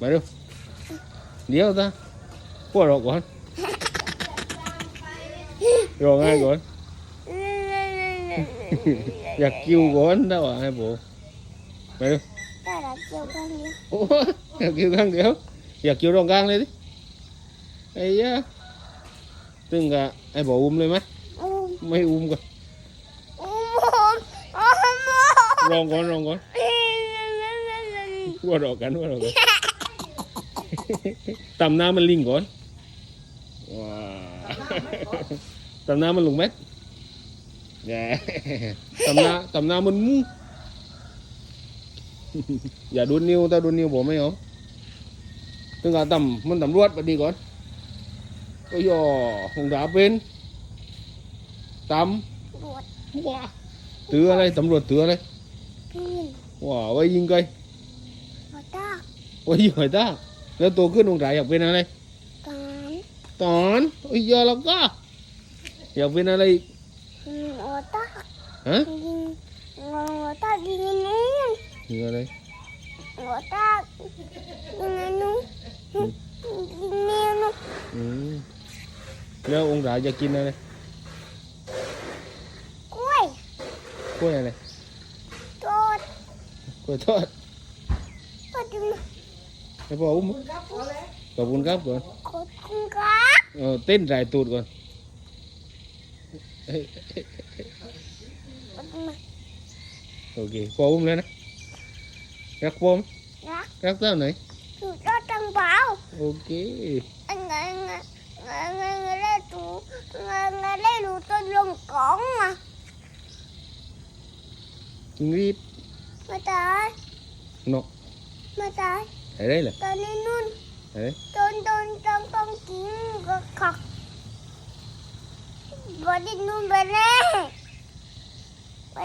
มาดูเดี๋ยว ta qua rồi con rồi ngay con อยากคิวก่อนได้ว่าให้ผมไปดูได้รับเกี่ยวกันเดียวโอ้อยากคิวข้างเดียว อยากคิวตรงกลางเลยดิไอ้ยะตึงกะไอ้บอกอุ้มเลยไหมอุ้มไม่อุ้มก่อนอุ้มผมอุ้มผมลองก่อนลองก่อนว่าดอกกันว่าดอกกัน ตำน้ำมันลิงก่อนว้าตำน้ำมันลงเม็ดแย่ตำน้ำตำน้ำมันมูอย่าโดนนิ้วถ้าโดนนิ้วผมไม่เอาตึงกะตำมันตำรวจไปดีก่อนโอ้ยอหงดาเป็นตบวชำว้าตืออะไรตำรวจตืออะไรปีนว้าไว้ยิงไกลหัวตาไว้ยิงหอยตา แล้วโตขึ้นหงดาอยากเป็นอะไรการตอนโอ้ยอแล้วก็ อยากเป็นอะไรอีกหัวตาฮะยิงหัวตายิงนู้นยิงอะไรหัวตายิงนู้นยิงนิ้วนู้นอืมแล้วองค์ดาอยากกินอะไรกล้วยกล้วยอะไรโดดกล้วยทอดโดดมา ให้พ่ออุ้มขอบคุณครับก่อนขอบคุณครับเออเต้นรายตูดก่อนเฮ้ยขอบคุณมาโอเคพ่ออุ้มแล้วนะรักพ่อไหมรักรักเท่าไหนสุดยอดจังเปล่าโอเคอันนั้นไงไงไงไงเล่ดูไงไงเล่ดูต้นลงกองมาจิงรีดมาตายนกมาตาย อะไรล่ะตอนนี้นู่นอะไรต้นต้นต้นต้องกินก็ขักบอดี้นู่นไปแล้วบอ